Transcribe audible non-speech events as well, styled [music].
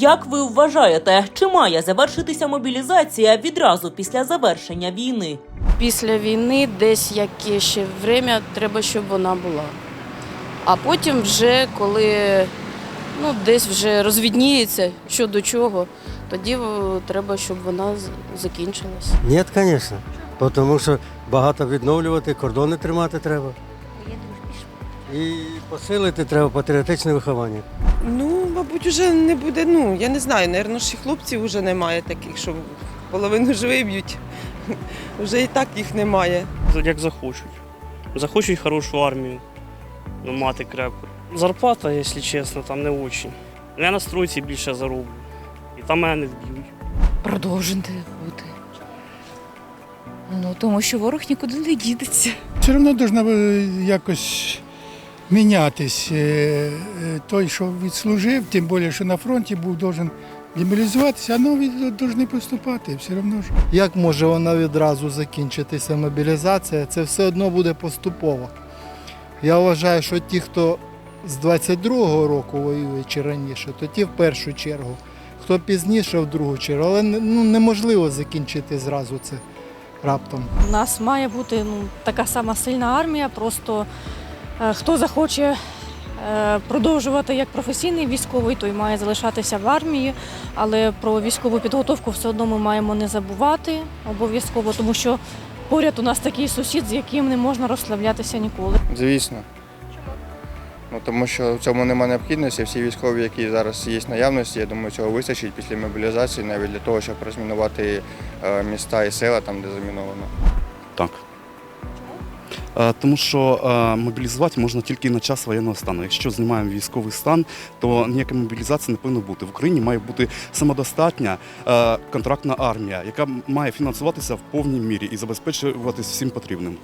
Як ви вважаєте, чи має завершитися мобілізація відразу після завершення війни? Після війни десь яке ще время треба, щоб вона була. А потім вже коли ну, десь вже розвідніється що до чого, тоді треба, щоб вона з- закінчилась. Ні, звісно. Тому що багато відновлювати, кордони тримати треба. І посилити треба патріотичне виховання. Ну, мабуть, вже не буде. Ну, я не знаю, напевно, ще хлопців вже немає таких, що половину ж виб'ють. [laughs] Вже і так їх немає. як захочуть. Захочуть хорошу армію, ну, мати крепку. Зарплата, якщо чесно, там не очень. Я на стройці більше зароблю. І там мене не вб'ють. продовжити бути. Ну, тому що ворог нікуди не дідеться. Все одно повинна якось мінятись. Е, е, Той, що відслужив, тим більше, що на фронті був, должен демобілізуватися, а нові повинні поступати. Все одно ж. Як може вона відразу закінчитися мобілізація? Це все одно буде поступово. Я вважаю, що ті, хто з 22-го року воює чи раніше, то ті в першу чергу. Хто пізніше в другу чергу, але ну, неможливо закінчити зразу це раптом. У нас має бути ну, така сама сильна армія, просто хто захоче е, продовжувати як професійний військовий, той має залишатися в армії, але про військову підготовку все одно ми маємо не забувати обов'язково, тому що поряд у нас такий сусід, з яким не можна розслаблятися ніколи. Звісно. Ну, тому що в цьому немає необхідності. Всі військові, які зараз є в наявності, я думаю, цього вистачить після мобілізації навіть для того, щоб розмінувати е, міста і села там, де заміновано. Так. Е, Тому що е, мобілізувати можна тільки на час воєнного стану. Якщо знімаємо військовий стан, то ніяка мобілізація не повинно бути. В Україні має бути самодостатня е, контрактна армія, яка має фінансуватися в повній мірі і забезпечуватись всім потрібним.